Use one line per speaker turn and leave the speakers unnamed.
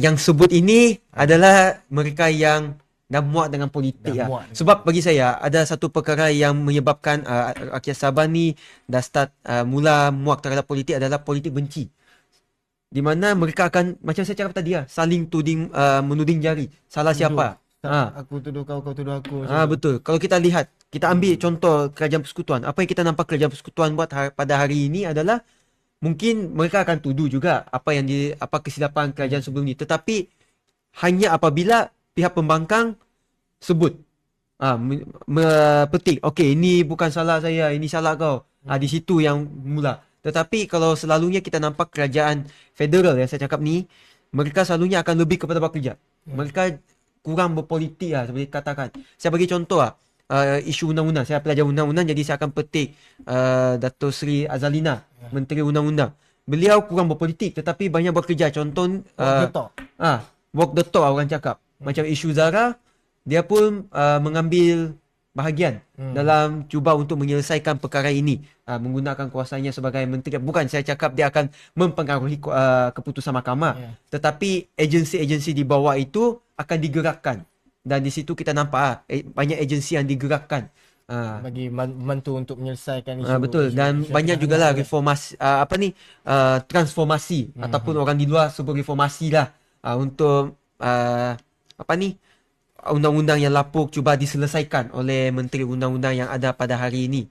Yang sebut ini adalah mereka yang dah muak dengan politik
Dah
lah.
muak.
Sebab bagi saya ada satu perkara yang menyebabkan uh, rakyat Sabah ni dah start uh, mula muak terhadap politik adalah politik benci. Di mana mereka akan macam saya cakap tadi lah, saling tuding uh, menuding jari. Salah siapa? Ha.
Aku tuduh kau, kau tuduh aku.
Ah betul. Kalau kita lihat, kita ambil contoh kerajaan persekutuan. Apa yang kita nampak kerajaan persekutuan buat ha- pada hari ini adalah mungkin mereka akan tuduh juga apa yang di apa kesilapan kerajaan sebelum ni. Tetapi hanya apabila pihak pembangkang sebut ah me, me- petik okey ini bukan salah saya, ini salah kau. Ah di situ yang mula. Tetapi kalau selalunya kita nampak kerajaan federal yang saya cakap ni, mereka selalunya akan lebih kepada bekerja. Mereka kurang berpolitik lah seperti katakan. Saya bagi contoh lah. Uh, isu undang-undang. Saya pelajar undang-undang jadi saya akan petik uh, Dato' Sri Azalina, Menteri Undang-Undang. Beliau kurang berpolitik tetapi banyak bekerja. Contoh
Uh,
uh,
Betul.
ah walk the talk orang cakap. Macam isu Zara dia pun uh, mengambil bahagian
Hmm.
dalam cuba untuk menyelesaikan perkara ini uh, menggunakan kuasanya sebagai menteri bukan saya cakap dia akan mempengaruhi uh, keputusan mahkamah
Ya.
tetapi agensi-agensi di bawah itu akan digerakkan dan di situ kita nampak eh, banyak agensi yang digerakkan Ah,
Bagi membantu untuk menyelesaikan isu.
Ah betul
isu-
dan
isu
banyak jugalah
hangat.
reformasi uh, apa ni uh, transformasi
Hmm.
ataupun orang di luar sebut reformasi lah uh, untuk uh, apa ni undang-undang yang lapuk cuba diselesaikan oleh menteri undang-undang yang ada pada hari ini.